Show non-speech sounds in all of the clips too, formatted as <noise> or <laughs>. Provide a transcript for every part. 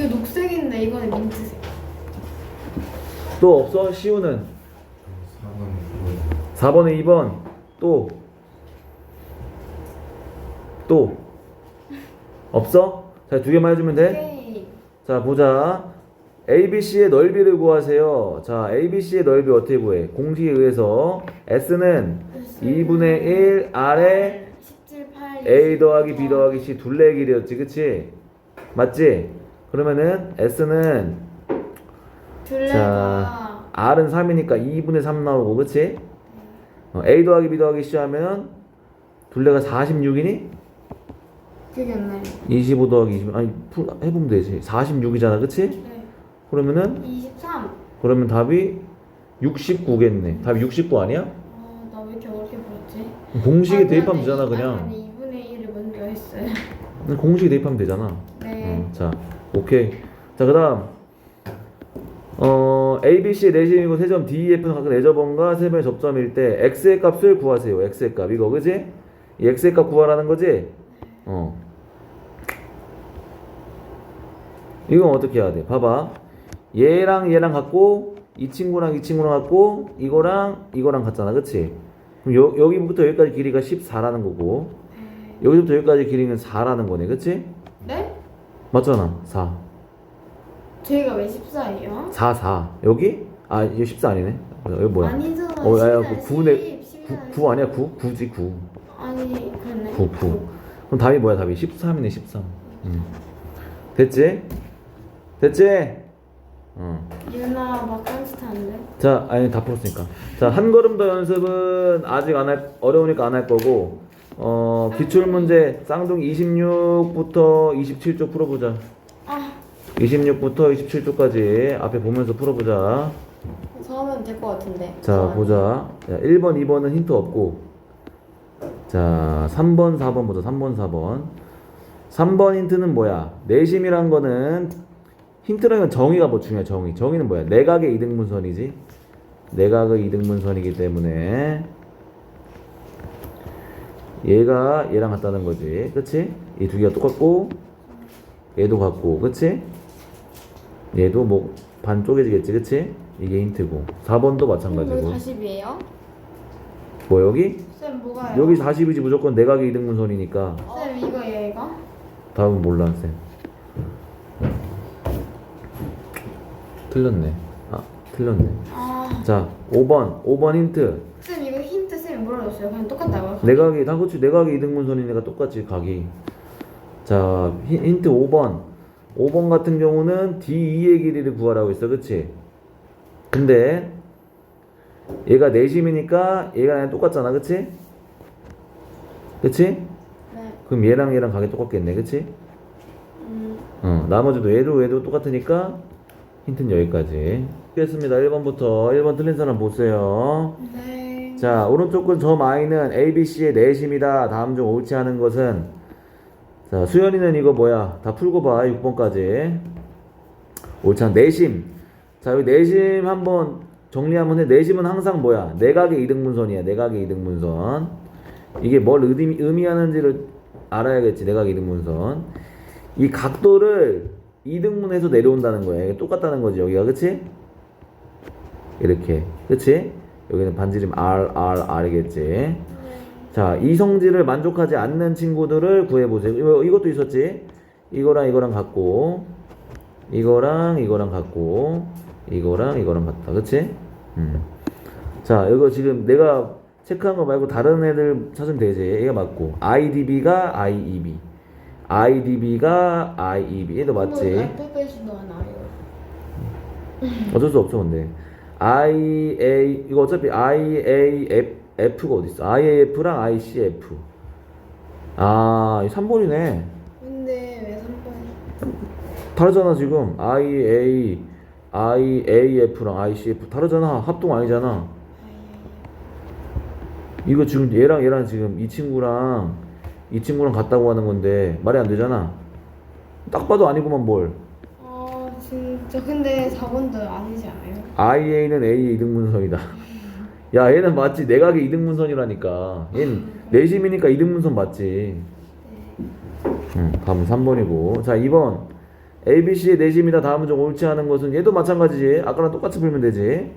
이거 녹색인데 이거는 민트색. 또 없어? 시우는 4번 4번에 2번 또 또 없어? 자 두 개만 해주면 돼? 오케이. 자 보자 ABC의 넓이를 구하세요 자 ABC의 넓이 어떻게 구해? 공식에 의해서 S는 2분의 1 R에 17, 8. A 더하기 B 더하기 C 둘레의 길이었지 그치? 맞지? 그러면은 S는 둘레가 R은 3이니까 2분의 3 나오고 그치? 어, A 더하기 B 더하기 C 하면 둘레가 46이니? 기억이 안 나요. 25 더하기 20 아니 풀 해보면 되지 46이잖아 그치? 네. 그러면은 23. 그러면 답이 69겠네 답이 69 아니야? 아, 나왜 이렇게 어렵게 풀었지? 공식에 아, 대입하면. 되잖아 이- 그냥 아니, 2분의 1을 먼저 했어요. 공식에 대입하면 되잖아 네. 어, 자 오케이 자 그 다음 어 ABC의 내심이고 세점 DEF는 각각 내저번과 세변의 접점일 때 x의 값을 구하세요 x의 값 이거 그지? 이 x의 값 구하라는 거지? 어 이건 어떻게 해야 돼? 봐봐 얘랑 얘랑 같고 이 친구랑 이 친구랑 같고 이거랑 이거랑 같잖아 그치? 그럼 여, 여기부터 여기까지 길이가 14라는 거고 여기부터 여기까지 길이는 4라는 거네 그치? 네? 맞잖아 4 저희가 왜 14예요? 4 4 여기? 아 이게 14 아니네 여기 뭐야 아니잖아. 어, 야, 야, 10, 그 구네- 10, 10, 9, 9 아니야 9? 9지 9 아니, 그렇네. 9 9 그럼 답이 뭐야 답이 13이네 13 음. 됐지? 됐지? 어. 유나 막 깜찍한데? 자 아니 다 풀었으니까 자 한 걸음 더 연습은 아직 안 할 어려우니까 안 할 거고 어 기출 문제 쌍둥이 26부터 27쪽 풀어보자. 아, 26부터 27쪽까지 앞에 보면서 풀어보자. 저 하면 될 것 같은데. 자저 보자. 자, 1번 2번은 힌트 없고. 자 3번 4번 보자. 3번 4번. 3번 힌트는 뭐야? 내심이란 거는 힌트라는 건 정의가 뭐 중요해? 정의. 정의는 뭐야? 내각의 이등분선이지. 내각의 이등분선이기 때문에 얘가 얘랑 같다는 거지 그치? 이 두 개가 똑같고 얘도 같고 그치? 얘도 뭐 반 쪼개지겠지 그치? 이게 힌트고 4번도 왜 마찬가지고 40이에요? 뭐 여기? 쌤 뭐가요? 여기 40이지 무조건 내각의 이등분선이니까 쌤 이거 얘가? 답은 몰라 쌤 틀렸네 아 틀렸네 아, 자 5번 5번 힌트 쌤 줬어요? 그냥 똑같다고요? 내각이 다 그렇지. 내각의 이등분선이니까 똑같이 각이. 자 힌- 힌트 5번. 5번 같은 경우는 D2의 길이를 구하라고 했어. 그치? 근데 얘가 내심이니까 얘가 그냥 똑같잖아. 그치? 그치? 네. 그럼 얘랑 얘랑 각이 똑같겠네. 그치? 음, 어 나머지도 얘도 얘도 똑같으니까 힌트는 여기까지. 했습니다. 1번부터. 1번 틀린 사람 보세요. 네. 자 오른쪽 근점 i는 ABC의 내심이다. 다음 중 옳지 않은 것은 자 수연이는 이거 뭐야? 다 풀고 봐 6번까지. 옳지 않은 내심. 자 여기 내심 한번 정리 한번 해. 내심은 항상 뭐야? 내각의 이등분선이야. 내각의 이등분선. 이게 뭘 의미, 의미하는지를 알아야겠지 내각의 이등분선. 이 각도를 이등분해서 내려온다는 거야. 똑같다는 거지 여기가. 그치? 이렇게. 그치? 여기는 반지름 R, R, R이겠지 자, 이 성질을 만족하지 않는 친구들을 구해보세요. 이것도 있었지? 이거랑 이거랑 같고, 이거랑 이거랑 같고, 이거랑 이거랑 같다. 그치? 음. 자, 이거 지금 내가 체크한 거 말고 다른 애들 찾으면 되지. 얘가 맞고. IDB가 IEB. IDB가 IEB. 얘도 맞지? 나와요. 어쩔 수 없어, 근데. IA, 이거 어차피 IAF가 어딨어? IAF랑 ICF. 아, 이 3번이네. 근데 왜 3번? 다르잖아, 지금. IA, IAF랑 ICF. 다르잖아. 합동 아니잖아. 이거 지금 얘랑 얘랑 지금 이 친구랑 이 친구랑 같다고 하는 건데 말이 안 되잖아. 딱 봐도 아니구만 뭘. 아 진짜 근데 4번도 아니지 않아요? IA는 A의 이등분선이다. 야, 얘는 맞지. 내각의 이등분선이라니까. 얘는 내심이니까 이등분선 맞지. 응, 다음은 3번이고. 자, 2번. ABC의 내심이다 다음 중 옳지 않은 것은 얘도 마찬가지지. 아까랑 똑같이 풀면 되지.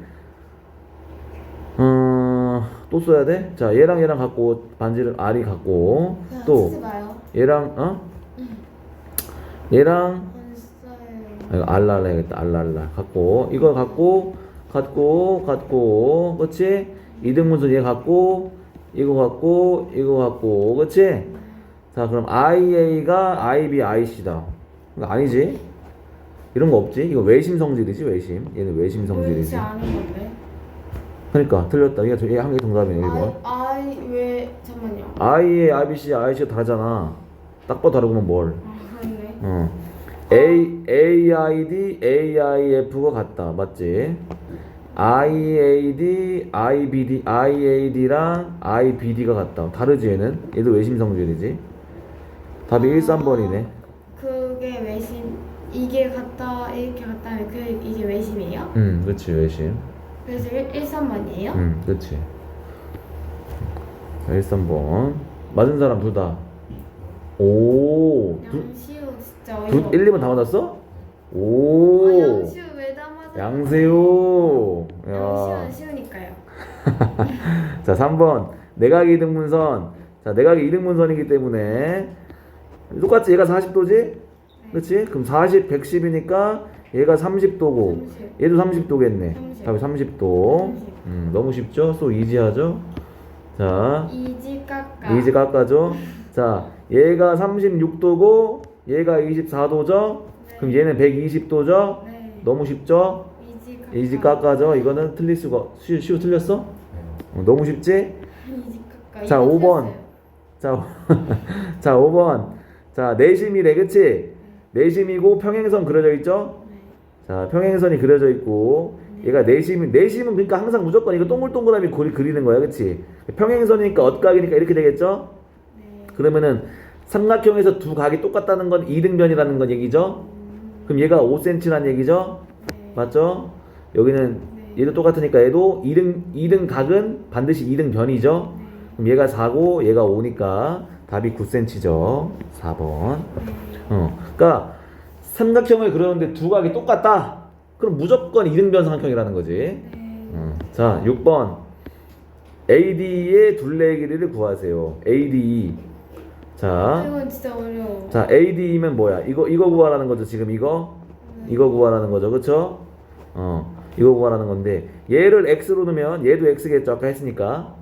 어, 또 써야 돼? 자, 얘랑 얘랑 갖고 반지를 R이 갖고 또 쓰지 마요. 얘랑 어? 얘랑 알랄라 해야겠다. 알랄라 갖고 이거 갖고 갖고 갖고 그렇지? 이등분선 얘 갖고 이거 갖고 이거 갖고 그렇지? 자 그럼 IA가 IB IC다. 이거 아니지? 이런 거 없지? 이거 외심 성질이지 외심. 얘는 외심 성질이지. 옳지 않은 건데. 그러니까 틀렸다. 이게 한개 정답이네 1번. 아이, 아이, 왜, 잠깐만요. I의 IBC IC가 다르잖아. 딱 봐도 다르구만 뭘. 아, 그렇네. 어. A AID AIF가 같다. 맞지? IAD IBD IAD랑 IBD가 같다. 다르지 얘는? 얘도 외심 성질이지. 답이 1, 3번이네. 그게 외심, 이게 같다, 이렇게 같다 하면 그, 이게 외심이에요? 음, 그렇지 외심. 그래서 1, 1 3번이에요? 음, 그렇지. 1, 3번. 맞은 사람 둘 다. 오. 둘, 양시우 진짜 둘 어이가 1, 2번 다 맞았어? 오. 아, 양시우 왜다 맞아? 양세요. 양시우는 야. 쉬우니까요. <laughs> 자, 3번. 내각 이등분선. 자, 내각이 이등분선이기 때문에 똑같이 얘가 40도지? 그렇지? 그럼 40, 110이니까 얘가 30도고 30. 얘도 30도겠네. 30. 답이 30도. 30. 음, 너무 쉽죠? 소 이지하죠? 자, 이지 깎아. 이지 깎아줘. 자, 얘가 36도고 얘가 24도죠? 그럼 얘는 120도죠? 네. 너무 쉽죠? 이지 깎아. 이지 깎아줘. 이거는 틀릴 수가 쉬우, 쉬우 틀렸어? 어, 너무 쉽지? 자, 이거 5번. 틀렸어요. 자, <laughs> 자 5번. 자, 내심이래, 그치? 내심이고 평행선 그려져 있죠? 네. 자, 평행선이 그려져 있고 얘가 내심, 내심은 그러니까 항상 무조건 이거 동글동글하게 그리, 그리는 거야, 그치? 평행선이니까 엇각이니까 이렇게 되겠죠? 네. 그러면은 삼각형에서 두 각이 똑같다는 건 이등변이라는 건 얘기죠? 그럼 얘가 5cm란 얘기죠? 네. 맞죠? 여기는 네. 얘도 똑같으니까 얘도 2등, 2등 각은 반드시 2등 변이죠? 네. 그럼 얘가 4고 얘가 5니까 답이 9cm죠. 4번. 네. 어. 그러니까 삼각형을 그렸는데 두 각이 똑같다. 그럼 무조건 이등변 삼각형이라는 거지. 네. 어. 자, 6번. AD의 둘레의 길이를 구하세요. ADE. 자, 이건 진짜 어려워. 자, ADE면 뭐야? 이거 이거 구하라는 거죠. 지금 이거 이거 구하라는 거죠. 그렇죠? 어. 이거 구하라는 건데 얘를 x로 두면 얘도 x겠죠. 아까 했으니까.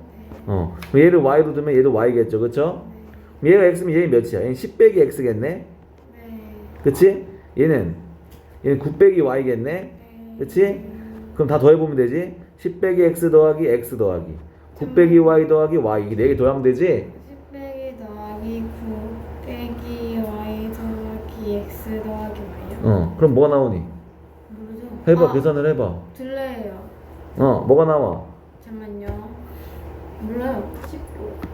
어. 그럼 얘를 y로 두면 얘도 y겠죠. 그렇죠? 얘가 x면 얘 몇이야? 얘는 10 빼기 x겠네. 네. 그치? 얘는 얘는 9 빼기 y겠네. 네. 그치? 그럼 다 더해보면 되지? 10 빼기 x 더하기 x 더하기 9 빼기 y 더하기 y 이게 4개 더하면 되지? X 더하기 y요? 어 그럼 뭐가 나오니? 모르죠? 해봐 아, 계산을 해봐 둘레예요. 어 뭐가 나와? 잠만요. 몰라요.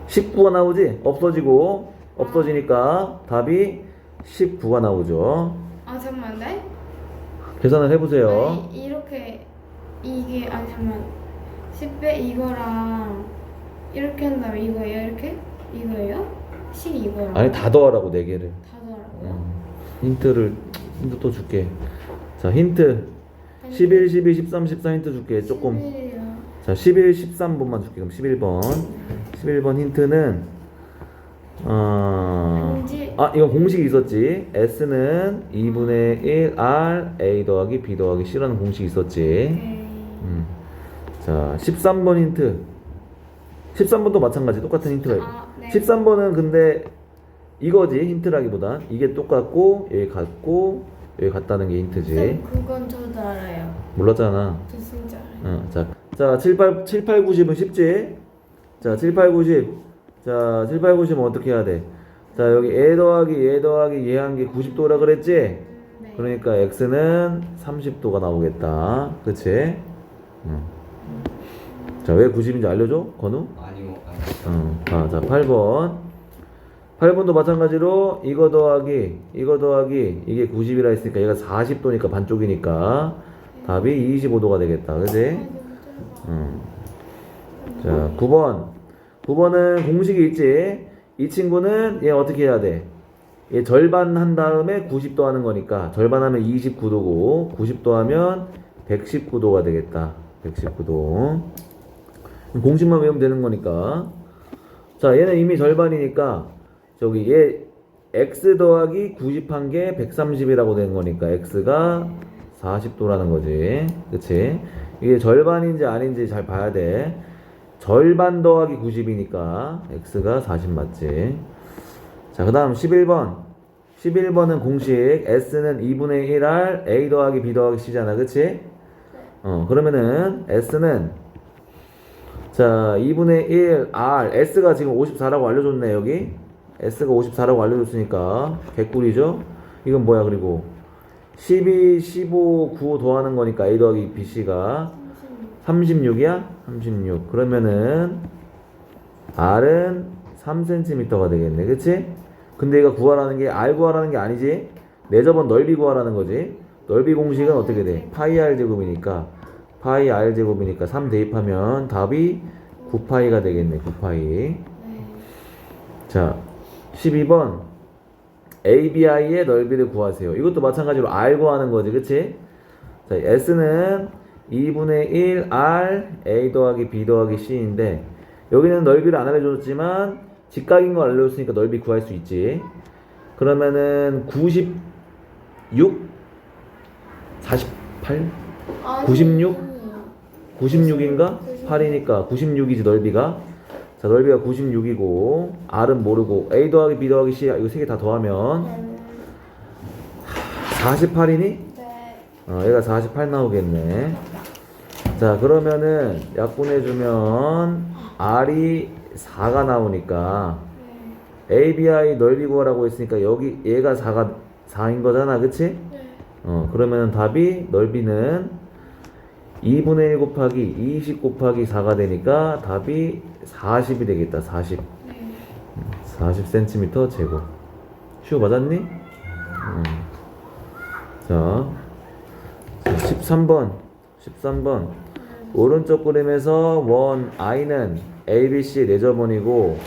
19. 19가 나오지? 없어지고 없어지니까 답이 19가 나오죠 아 잠만 네? 계산을 해보세요 아니, 이렇게 이게 아니 잠만 10배 이거랑 이렇게 한 다음에 이거예요 이렇게? 이거예요? 10 이거랑 아니 다 더하라고 4개를 다 힌트를 힌트 또 줄게 자 힌트 11, 12, 13, 14 힌트 줄게 조금 11이요. 자, 11, 13번만 줄게. 그럼 11번. 11번 힌트는 어 아, 이건 공식이 있었지. S는 2분의 1 R A 더하기 B 더하기 C라는 공식이 있었지. 네. 음. 자, 13번 힌트. 13번도 마찬가지. 똑같은 힌트가 있고. 아, 네. 13번은 근데 이거지. 힌트라기보단 이게 똑같고 여기 같고 여기 같다는 게 힌트지. 쌤 그건 저도 알아요. 몰랐잖아. 저 진짜 알아요. 어, 자, 자, 7, 8, 7, 8, 90은 쉽지? 자, 7, 8, 90. 자, 7, 8, 90은 어떻게 해야 돼? 자, 여기 얘 더하기 얘 더하기 얘 한 게 90도라 그랬지? 네. 그러니까 x는 30도가 나오겠다. 그치? 응. 자, 왜 90인지 알려줘? 건우? 아니요, 아니요. 어, 아, 자, 8번. 8번도 마찬가지로 이거 더하기 이거 더하기 이게 90이라 했으니까 얘가 40도니까 반쪽이니까 답이 25도가 되겠다. 그치? 음. 자, 9번. 9번은 공식이 있지. 이 친구는 얘 어떻게 해야 돼? 얘 절반 한 다음에 90도 하는 거니까 절반 하면 29도고 90도 하면 119도가 되겠다. 119도. 공식만 외우면 되는 거니까. 자, 얘는 이미 절반이니까 저기 얘 x 더하기 90한 게 130이라고 된 거니까 x가 40도라는 거지. 그치? 이게 절반인지 아닌지 잘 봐야 돼. 절반 더하기 90이니까 x가 40 맞지. 자, 그 다음 11번. 11번은 공식 s는 2분의 1r a 더하기 b 더하기 c잖아. 그치? 어, 그러면은 s는 자, 2분의 1 r s가 지금 54라고 알려줬네, 여기. S가 54라고 알려줬으니까 개꿀이죠? 이건 뭐야, 그리고 12, 15, 9 더하는 거니까 a 더하기 bc가 36 이야? 36. 그러면은 R은 3cm가 되겠네. 그치? 근데 얘가 구하라는 게 R 구하라는 게 아니지? 내 저번 넓이 구하라는 거지. 넓이 공식은 어떻게 돼? 파이 R 제곱이니까 파이 R 제곱이니까 3 대입하면 답이 9파이가 되겠네. 9파이. 네. 자, 12번 ABI의 넓이를 구하세요. 이것도 마찬가지로 R 구하는 거지, 그치? 자, S는 2분의 1 R A 더하기 B 더하기 C인데 여기는 넓이를 안 알려줬지만 직각인 걸 알려줬으니까 넓이 구할 수 있지. 그러면은 96 48 아니, 96? 96인가? 8이니까 96이지 넓이가. 자, 넓이가 96이고 R은 모르고 A 더하기 B 더하기 C 이거 세 개 다 더하면 음, 48이니? 네. 어, 얘가 48 나오겠네. 자, 그러면은 약분해 주면 R이 4가 나오니까 ABI 넓이 구하라고 했으니까 여기 얘가 4가 4인 거잖아, 그치? 네. 어, 그러면 답이 넓이는 2분의 1 곱하기 20 곱하기 4가 되니까 답이 40이 되겠다, 40. 네. 40cm 제곱. 슈 맞았니? 음. 자, 13번. 13번. 오른쪽 그림에서 원 i는 a, b, c 네 점원이고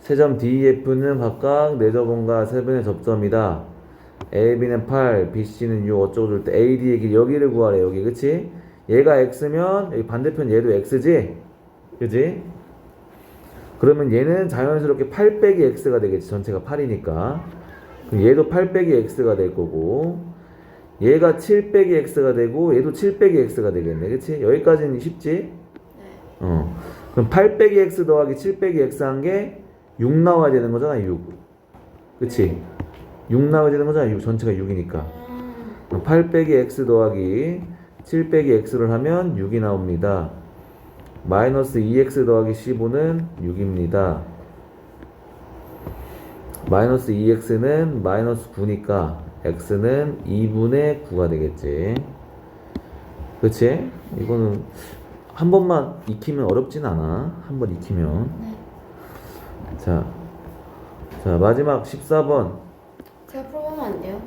세점 d, e, f는 각각 네 점원과 세 번의 접점이다. a, b는 8, b, c는 6 어쩌고 줄때 a, d의 길 여기를 구하래 여기 그치? 얘가 x면 여기 반대편 얘도 x지? 그지? 그러면 얘는 자연스럽게 8 빼기 x가 되겠지. 전체가 8이니까. 그럼 얘도 8 빼기 x가 될 거고, 얘가 7 빼기 x가 되고, 얘도 7 빼기 x가 되겠네. 그치? 여기까지는 쉽지? 네. 어. 그럼 8 빼기 x 더하기 7 빼기 x 한 게 6 나와야 되는 거잖아, 6. 그치? 6 나와야 되는 거잖아, 6. 전체가 6이니까. 음, 8 빼기 x 더하기 7 빼기 x를 하면 6이 나옵니다. 마이너스 2x 더하기 15는 6입니다. 마이너스 2x는 마이너스 9니까 x는 2분의 9가 되겠지. 그치? 이거는 한 번만 익히면 어렵진 않아. 한 번 익히면. 네. 자, 자 마지막 14번. 제가 풀어보면 안 돼요?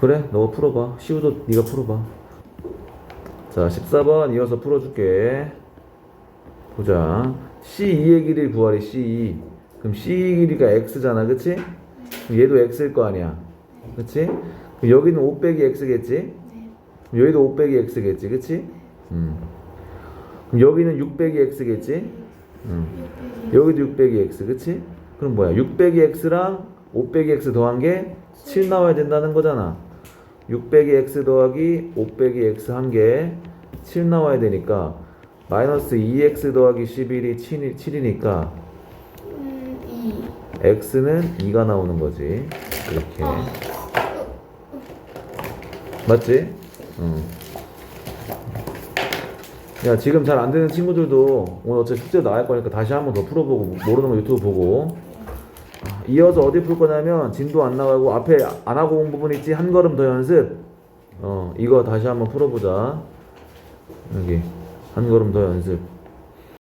그래, 너가 풀어봐. 시우도 네가 풀어봐. 자, 14번 이어서 풀어줄게. 보자. C2의 길이 구하래, C2. 그럼 C2 길이가 X잖아, 그치? 얘도 X일 거 아니야. 그치? 그럼 여기는 5 빼기 X겠지? 여기도 5 빼기 X겠지, 그치? 음. 그럼 여기는 6 빼기 X겠지? 음. 여기도 6 빼기 X, 그치? 그럼 뭐야? 6 빼기 X랑 5 빼기 X 더한 게 7 나와야 된다는 거잖아. 6 빼기 X 더하기 5 빼기 X 한게7 나와야 되니까 마이너스 2X 더하기 11이 7, 7이 니까 음, 2. X는 2가 나오는 거지. 이렇게. 아, 맞지? 응. 야, 지금 잘 안 되는 친구들도 오늘 어차피 숙제 나갈 거니까 다시 한번 더 풀어보고, 모르는 거 유튜브 보고. 아, 이어서 어디 풀 거냐면, 진도 안 나가고, 앞에 안 하고 온 부분 있지? 한 걸음 더 연습. 어, 이거 다시 한번 풀어보자. 여기. 한 걸음 더 연습.